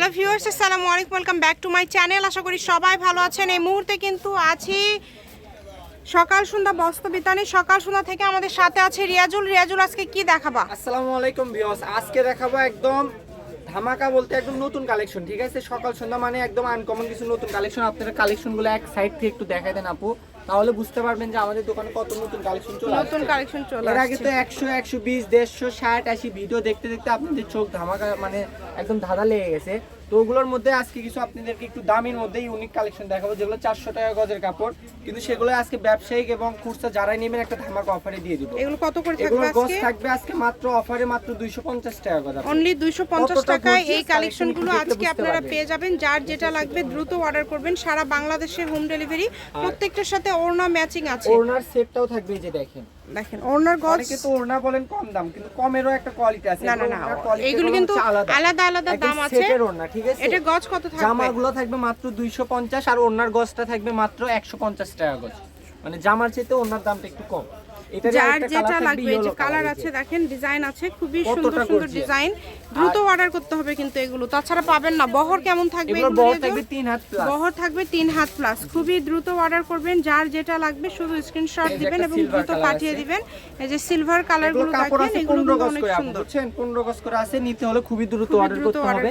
Hello viewers আসসালামু আলাইকুম welcome back to my channel আশা করি সবাই ভালো আছেন। এই মুহূর্তে কিন্তু আছি সকাল সন্ধ্যা বস্ত্র বিতানে। সকাল সন্ধ্যা থেকে আমাদের সাথে আছে রিয়াজুল। রিয়াজুল, আজকে কি দেখাবা? আসসালামু আলাইকুম ভিউয়ার্স আজকে দেখাবো একদম ধামাকা বলতে একদম নতুন কালেকশন ঠিক আছে? সকাল সন্ধ্যা মানে একদম আনকমন কিছু নতুন কালেকশন আপনারা কালেকশনগুলো এক সাইড থেকে একটু দেখাই দেন আপু। তাহলে বুঝতে পারবেন যে আমাদের দোকানে কত নতুন কালেকশন চলে নতুন কালেকশন চলে এর আগে তো একশো একশো বিশ দেড়শো ষাট আশি ভিডিও দেখতে দেখতে আপনাদের চোখ ধামাকা মানে একদম ধাঁধা লেগে গেছে। তো ওগুলোর মধ্যে আজকে কিছু আপনাদেরকে একটু দামের মধ্যে ইউনিক কালেকশন দেখাবো যেগুলো চারশো টাকা গজের কাপড়। কিন্তু সেগুলো আজকে ব্যবসায়িক এবং খুচরা যারাই নেবেন একটা ধামাকা অফারে দিয়ে দিব। এগুলো কত করে থাকবে এগুলোর গজ আজকে? থাকবে আজকে মাত্র অফারে মাত্র দুইশো পঞ্চাশ টাকা গজ অনলি দুইশো পঞ্চাশ কতটা টাকায় এই কালেকশনগুলো আজকে আপনারা পেয়ে যাবেন। যার যেটা লাগবে দ্রুত অর্ডার করবেন। সারা বাংলাদেশে হোম ডেলিভারি প্রত্যেকটার সাথে ওড়না ম্যাচিং আছে। ওড়নার সেটটাও থাকবে এই যে দেখেন। দেখেন ওনার গজ অনেকে তো ওনা বলেন কম দাম কিন্তু কমেরও একটা কোয়ালিটি আছে। না না না এগুলো কিন্তু আলাদা। আলাদা দাম আছে। সেটের ওড়না ঠিক আছে? এটা গজ কত থাকবে? জামাগুলো থাকবে মাত্র 250 আর ওনার গজটা থাকবে মাত্র 150 টাকা গছ। মানে জামার চেয়ে ওনার দামটা একটু কম। যার যেটা লাগবে যে কালার আছে দেখেন ডিজাইন আছে খুবই সুন্দর সুন্দর ডিজাইন দ্রুত অর্ডার করতে হবে কিন্তু এগুলো। তাছাড়া পাবেন না বহর কেমন থাকবে এগুলোর এগুলো বড় রেজো? থাকবে 3 হাত প্লাস বহর থাকবে তিন হাত প্লাস খুবই দ্রুত অর্ডার করবেন যার যেটা লাগবে শুধু স্ক্রিনশট দিবেন এবং দ্রুত পাঠিয়ে দিবেন। এই যে সিলভার কালারগুলো দেখেন এগুলো 15 কিন্তু গজ অনেক সুন্দর। বুঝছেন? 15 গজ করে আছে নিতে হলে খুবই দ্রুত অর্ডার করতে হবে।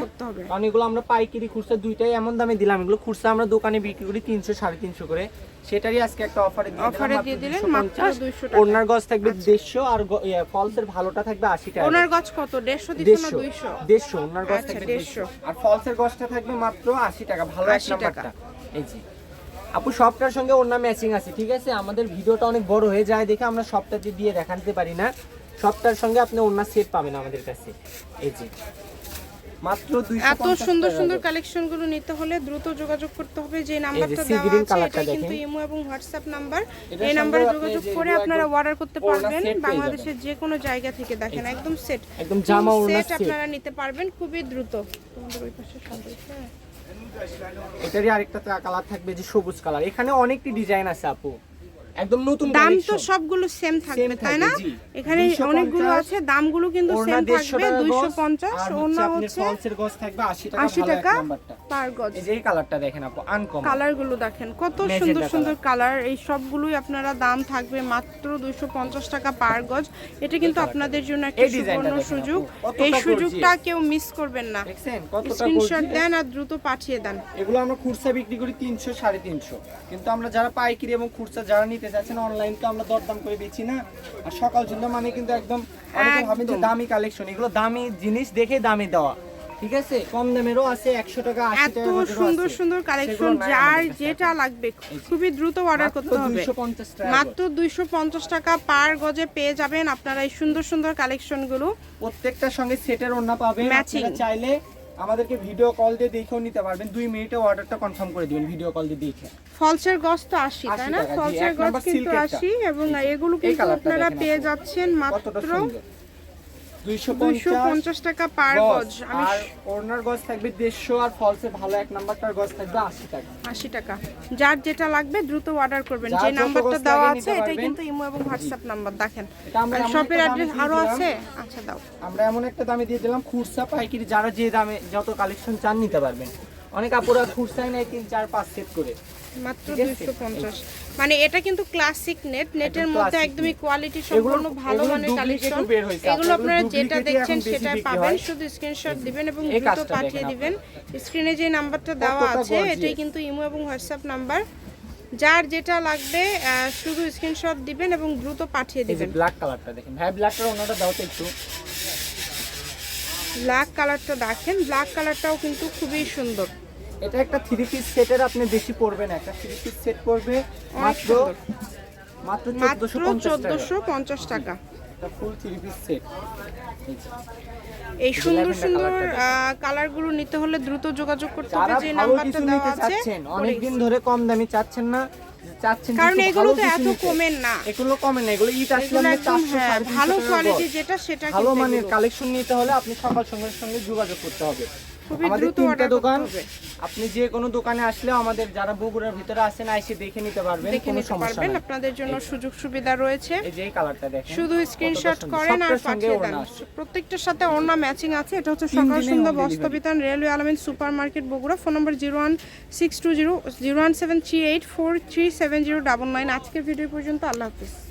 এগুলো আমরা পাইকারি খুচরা দুইটাই এমন দামে দিলাম। এগুলো খুচরা আমরা দোকানে বিক্রি করি 300 350 করে। সেটারই আজকে একটা অফারে দিয়ে Offer দিয়ে দিলেন মাত্র মাত্র 200 টাকা। ওড়নার গজ থাকবে 150 আর ফলসের ভালোটা থাকবে 80 টাকা। ওনার গজ কত? দেড়শো দিচ্ছ না 150 দুইশো? 150 ওড়নার গজ আচ্ছা, থাকবে 150 150 আর ফলসের গজটা থাকবে মাত্র 80 টাকা ভালো এক 80 টাকা। নাম্বারটা এই জি আপু সবটার সঙ্গে ওড়না ম্যাচিং আছে ঠিক আছে? আমাদের ভিডিওটা অনেক বড় হয়ে যায় দেখে আমরা সবটাতে দিয়ে দেখাতে পারি না। সবটার সঙ্গে আপনি ওড়না সেট পাবেন আমাদের কাছে। এই জি মাত্র এত সুন্দর সুন্দর কালেকশনগুলো নিতে হলে দ্রুত যোগাযোগ করতে হবে। যে নাম্বারটা দেওয়া আছে এটা কিন্তু। ইমো এবং হোয়াটসঅ্যাপ নাম্বার। এই নাম্বারে যোগাযোগ করে আপনারা অর্ডার করতে পারবেন বাংলাদেশের যে কোনো জায়গা থেকে দেখেন একদম সেট একদম জামা ওড়না সেট আপনারা নিতে পারবেন খুবই দ্রুত। তোমাদের ওই পাশে। এটারই আরেকটা কালার থাকবে যে সবুজ কালার এখানে অনেকটি ডিজাইন আছে আপু। একদম নতুন দাম তো সবগুলো সেম থাকবে তাই না? এখানে অনেকগুলো আছে দামগুলো কিন্তু সেম থাকবে টাকা দুইশো গজ, পঞ্চাশ আর ওড়না আপনার হচ্ছে ফলসের গজ থাকবে 80 টাকা পার গজ। এই যে কালারটা দেখেন আপু আনকমন দেখেন কত সুন্দর সুন্দর কালার এই সবগুলোই আপনারা দাম থাকবে মাত্র দুইশো পঞ্চাশ টাকা পার গজ। এটা কিন্তু আপনাদের জন্য একটা সুবর্ণ সুযোগ। এই সুযোগটা কেউ মিস করবেন না। স্ক্রিনশট দেন আর দ্রুত পাঠিয়ে দেন। এগুলো আমরা খুচরা বিক্রি করি তিনশো সাড়ে তিনশো। কিন্তু আমরা যারা পাইকারি এবং খুচরা যারা নিতে চাচ্ছেন অনলাইন তো আমরা দরদাম করে বেচি না। আর সকাল সন্ধ্যা মানে কিন্তু একদম অনেকে ভাবেন যে দামি কালেকশন এগুলো দামি জিনিস দেখে দামে দেওয়া। ঠিক আছে? কম দামেরও আছে একশো টাকা আশি এত টাকা সুন্দর সুন্দর কালেকশন যার যেটা লাগবে খুবই দ্রুত অর্ডার করতে হবে। মাত্র দুইশো পঞ্চাশ টাকা পার গজে পেয়ে যাবেন আপনারা এই সুন্দর সুন্দর কালেকশনগুলো। প্রত্যেকটার সঙ্গে সেটের ওড়না পাবেন। আপনারা চাইলে আমাদেরকে ভিডিও কল দিয়ে দেখেও নিতে পারবেন। দুই মিনিটে অর্ডারটা কনফার্ম করে দিবেন ভিডিও কল দিয়ে দেখে। ফলসের গজ তো আসি 80 তাই না? ফলসের গস কিন্তু। আশি এবং এগুলো কিন্তু আপনারা পেয়ে যাচ্ছেন মাত্র সুন্দর দুইশো দুইশো পঞ্চাশ টাকা পার গজ। আমি আর ওড়নার গজ থাকবে দেড়শো আর ফলসের ভালো এক নাম্বারটার গজ থাকবে আশি টাকা। আশি টাকা। যার যেটা লাগবে দ্রুত অর্ডার করবেন। যে নাম্বারটা দেওয়া আছে এটাই কিন্তু ইমো এবং হোয়াটসঅ্যাপ নাম্বার দেখেন শপের অ্যাড্রেস দামে আরও আছে। আচ্ছা দাও। আমরা এমন একটা দামে দিয়ে দিলাম খুচরা পাইকারি যারা যে দামে যত কালেকশন চান নিতে পারবেন। অনেক আপুরা খুচরাই নেয় তিন চার পাঁচ সেট করে। মাত্র ঠিক আছে? দুইশো পঞ্চাশ। মানে এটা কিন্তু ক্লাসিক নেট নেটের মধ্যে একদমই কোয়ালিটি সম্পূর্ণ ভালো মানের কালেকশন এগুলো আপনারা যেটা দেখছেন সেটাই পাবেন শুধু স্ক্রিনশট দিবেন এবং দ্রুত পাঠিয়ে দিবেন। স্ক্রিনে যে নাম্বারটা দেওয়া আছে এটাই কিন্তু ইমো এবং হোয়াটসঅ্যাপ নাম্বার। যার যেটা লাগবে শুধু স্ক্রিনশট দিবেন এবং দ্রুত পাঠিয়ে দিবেন। ব্ল্যাক কালারটা দেখেন। ভাই ব্ল্যাকটার ওনাটা দাও তো একটু। ব্ল্যাক কালারটা দেখেন। ব্ল্যাক কালারটাও কিন্তু খুবই সুন্দর। এটা একটা থ্রি পিস সেটের আপনি বেশি পড়বেন একটা থ্রি পিস সেট পড়বে মাত্র মাত্র চোদ্দশো পঞ্চাশ টাকা। ফুল থ্রি পিস সেট এই সুন্দর সুন্দর কালারগুলো নিতে হলে দ্রুত যোগাযোগ করতে হবে যে নাম্বারটা দেওয়া আছে চাচ্ছেন অনেকদিন ধরে কম দামি চাচ্ছেন না চাচ্ছেন কারণ এগুলো তো এত। কমের না। এগুলো কমে না এগুলো ঈদ আসলে 400, হ্যাঁ ভালো কোয়ালিটি যেটা সেটা ভালো মানের কালেকশন নিতে হলে আপনি সকাল সঙ্গে সঙ্গে যোগাযোগ করতে হবে। আমাদের তিনটা দোকান আপনি যে কোনো দোকানে আসলেও আমাদের যারা বগুড়ার ভিতরে আছেন দেখে নিতে পারবেন দেখে নিতে পারবেন আপনাদের জন্য সুযোগ সুবিধা রয়েছে। এই যে কালারটা দেখেন শুধু স্ক্রিনশট করেন আর পাঠিয়ে দেন। প্রত্যেকটার সাথে ওড়না ম্যাচিং আছে। এটা হচ্ছে সকাল দিনেই সন্ধ্যা home বস্ত্র delivery। বিতান railway Alamin super market Bogura. Phone number zero one six two zero zero one seven three eight four three seven zero double nine আজকের ভিডিও পর্যন্ত। আল্লাহ হাফিজ।